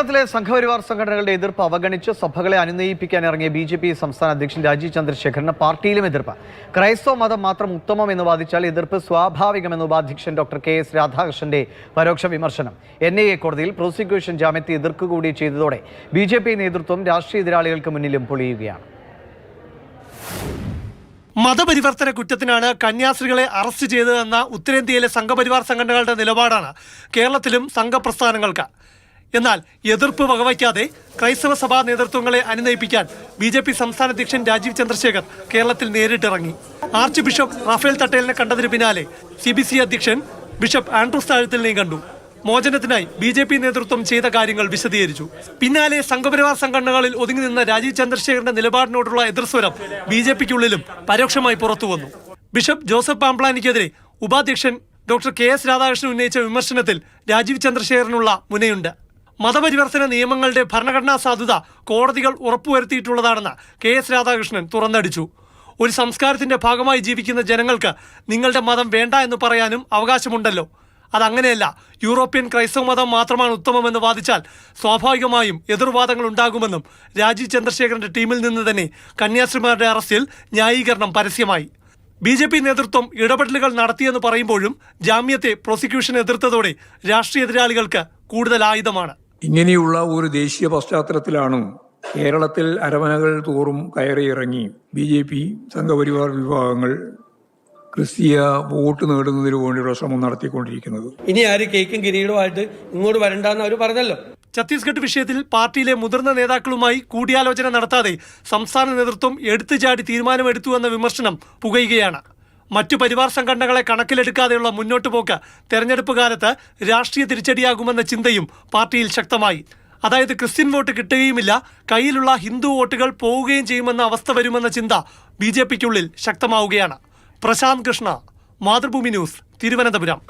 കേരളത്തിലെ സംഘപരിവാർ സംഘടനകളുടെ എതിർപ്പ് അവഗണിച്ച് സഭകളെ അനുനയിപ്പിക്കാൻ ഇറങ്ങിയ ബി ജെ പി സംസ്ഥാന അധ്യക്ഷൻ രാജീവ് ചന്ദ്രശേഖരന് പാർട്ടിയിലും എതിർപ്പ്. ക്രൈസ്തവ മതം മാത്രം ഉത്തമം എന്ന് വാദിച്ചാൽ എതിർപ്പ് സ്വാഭാവികമെന്ന് ഉപാധ്യക്ഷൻ ഡോക്ടർ കെ എസ് രാധാകൃഷ്ണന്റെ പരോക്ഷ വിമർശനം. എൻ ഐ എ കോടതിയിൽ പ്രോസിക്യൂഷൻ ജാമ്യത്തെ എതിർക്കുകൂടി ചെയ്തതോടെ ബി ജെ പി നേതൃത്വം രാഷ്ട്രീയ എതിരാളികൾക്ക് മുന്നിലും പൊളിയുകയാണ്. മതപരിവർത്തന കുറ്റത്തിനാണ് കന്യാസ്ത്രീകളെ അറസ്റ്റ് ചെയ്തതെന്ന ഉത്തരേന്ത്യയിലെ സംഘപരിവാർ സംഘടനകളുടെ നിലപാടാണ് കേരളത്തിലും സംഘപ്രസ്ഥാനങ്ങൾക്ക്. എന്നാൽ എതിർപ്പ് വകവയ്ക്കാതെ ക്രൈസ്തവ സഭാ നേതൃത്വങ്ങളെ അനുനയിപ്പിക്കാൻ ബി ജെ പി സംസ്ഥാന അധ്യക്ഷൻ രാജീവ് ചന്ദ്രശേഖർ കേരളത്തിൽ നേരിട്ടിറങ്ങി. ആർച്ച് ബിഷപ്പ് റാഫേൽ തട്ടേലിനെ കണ്ടതിന് പിന്നാലെ സി ബി സി അധ്യക്ഷൻ ബിഷപ്പ് ആൻഡ്രൂസ് താഴത്തിലിനെയും കണ്ടു. മോചനത്തിനായി ബി ജെ പി നേതൃത്വം ചെയ്ത കാര്യങ്ങൾ വിശദീകരിച്ചു. പിന്നാലെ സംഘപരിവാർ സംഘടനകളിൽ ഒതുങ്ങി നിന്ന രാജീവ് ചന്ദ്രശേഖരന്റെ നിലപാടിനോടുള്ള എതിർസ്വരം ബി ജെ പിക്കുള്ളിലും പരോക്ഷമായി പുറത്തുവന്നു ബിഷപ്പ് ജോസഫ് പാംപ്ലാനിക്കെതിരെ ഉപാധ്യക്ഷൻ ഡോക്ടർ കെ എസ് രാധാകൃഷ്ണൻ ഉന്നയിച്ച വിമർശനത്തിൽ രാജീവ് ചന്ദ്രശേഖരനുള്ള മുനയുണ്ട്. മതപരിവർത്തന നിയമങ്ങളുടെ ഭരണഘടനാ സാധുത കോടതികൾ ഉറപ്പുവരുത്തിയിട്ടുള്ളതാണെന്ന് കെ എസ് രാധാകൃഷ്ണൻ തുറന്നടിച്ചു. ഒരു സംസ്കാരത്തിന്റെ ഭാഗമായി ജീവിക്കുന്ന ജനങ്ങൾക്ക് നിങ്ങളുടെ മതം വേണ്ട എന്ന് പറയാനും അവകാശമുണ്ടല്ലോ. അതങ്ങനെയല്ല യൂറോപ്യൻ ക്രൈസ്തവ മതം മാത്രമാണ് ഉത്തമമെന്ന് വാദിച്ചാൽ സ്വാഭാവികമായും എതിർവാദങ്ങൾ ഉണ്ടാകുമെന്നും രാജീവ് ചന്ദ്രശേഖരന്റെ ടീമിൽ നിന്ന് തന്നെ കന്യാസ്ത്രീമാരുടെ അറസ്റ്റിൽ ന്യായീകരണം പരസ്യമായി. ബി ജെ പി നേതൃത്വം ഇടപെടലുകൾ നടത്തിയെന്ന് പറയുമ്പോഴും ജാമ്യത്തെ പ്രോസിക്യൂഷൻ എതിർത്തതോടെ രാഷ്ട്രീയ എതിരാളികൾക്ക് കൂടുതൽ ആയുധമാണ്. ഇങ്ങനെയുള്ള ഒരു ദേശീയ പശ്ചാത്തലത്തിലാണ് കേരളത്തിൽ അരമനകൾ തോറും കയറിയിറങ്ങി. ബി ജെ പി സംഘപരിവാർ വിഭാഗങ്ങൾ ക്രിസ്തീയ വോട്ട് നേടുന്നതിന് വേണ്ടിയുള്ള ശ്രമം നടത്തിക്കൊണ്ടിരിക്കുന്നത്. ഇനി ആര് കേക്കും കിരീടവുമായിട്ട് ഇങ്ങോട്ട് വരണ്ടെന്ന് അവർ പറഞ്ഞല്ലോ. ഛത്തീസ്ഗഡ് വിഷയത്തിൽ പാർട്ടിയിലെ മുതിർന്ന നേതാക്കളുമായി കൂടിയാലോചന നടത്താതെ സംസ്ഥാന നേതൃത്വം എടുത്തുചാടി തീരുമാനമെടുത്തു എന്ന വിമർശനം പുകയുകയാണ്. മറ്റു പരിവാർ സംഘടനകളെ കണക്കിലെടുക്കാതെയുള്ള മുന്നോട്ടു പോക്ക് തെരഞ്ഞെടുപ്പ് കാലത്ത് രാഷ്ട്രീയ തിരിച്ചടിയാകുമെന്ന ചിന്തയും പാർട്ടിയിൽ ശക്തമായി. അതായത് ക്രിസ്ത്യൻ വോട്ട് കിട്ടുകയുമില്ല കയ്യിലുള്ള ഹിന്ദു വോട്ടുകൾ പോവുകയും ചെയ്യുമെന്ന അവസ്ഥ വരുമെന്ന ചിന്ത ബി ജെ പിക്കുള്ളിൽ ശക്തമാവുകയാണ്. പ്രശാന്ത് കൃഷ്ണ മാതൃഭൂമി ന്യൂസ് തിരുവനന്തപുരം.